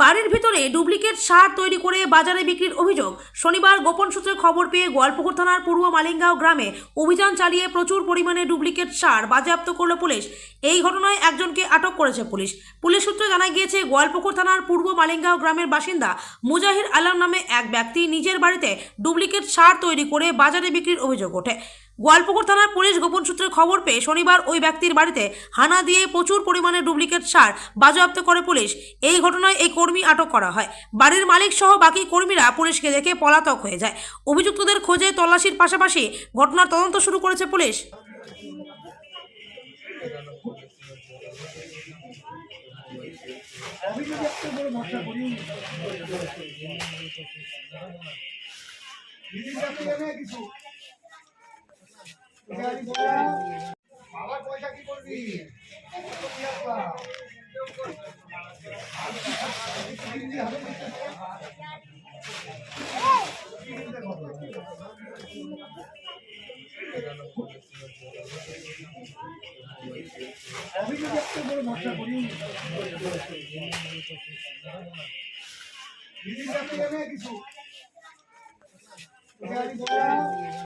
বাড়ির ভিতরে ডুপ্লিকেট সার তৈরি করে বাজারে বিক্রির অভিযোগ। শনিবার গোপন সূত্রে খবর পেয়ে গোয়ালপুকুর থানার পূর্ব মালিঙ্গাঁও গ্রামে অভিযান চালিয়ে প্রচুর পরিমাণে ডুপ্লিকেট সার বাজেয়াপ্ত করল পুলিশ। এই ঘটনায় একজনকে আটক করেছে পুলিশ। পুলিশ সূত্রে জানা গিয়েছে, গোয়ালপুকুর থানার পূর্ব মালিঙ্গাঁও গ্রামের বাসিন্দা মুজাহির আলম নামে এক ব্যক্তি নিজের বাড়িতে ডুপ্লিকেট সার তৈরি করে বাজারে বিক্রির অভিযোগ ওঠে। গোয়ালপুকুর থানার পুলিশ গোপন সূত্রে খবর পেয়ে শনিবার ওই ব্যক্তির বাড়িতে হানা দিয়ে প্রচুর পরিমাণে ডুপ্লিকেট সার বাজেয়াপ্ত করে পুলিশ। এই ঘটনায় এই কর্মী আটক করা হয়। বাড়ির মালিক সহ বাকি কর্মীরা পুলিশকে দেখে পলাতক হয়ে যায়। অভিযুক্তদের খোঁজে তল্লাশির পাশাপাশি ঘটনার তদন্ত শুরু করেছে পুলিশ। বাবার পয়সা কি করবি আমি যদি একটা বড় মশলা করি কিছু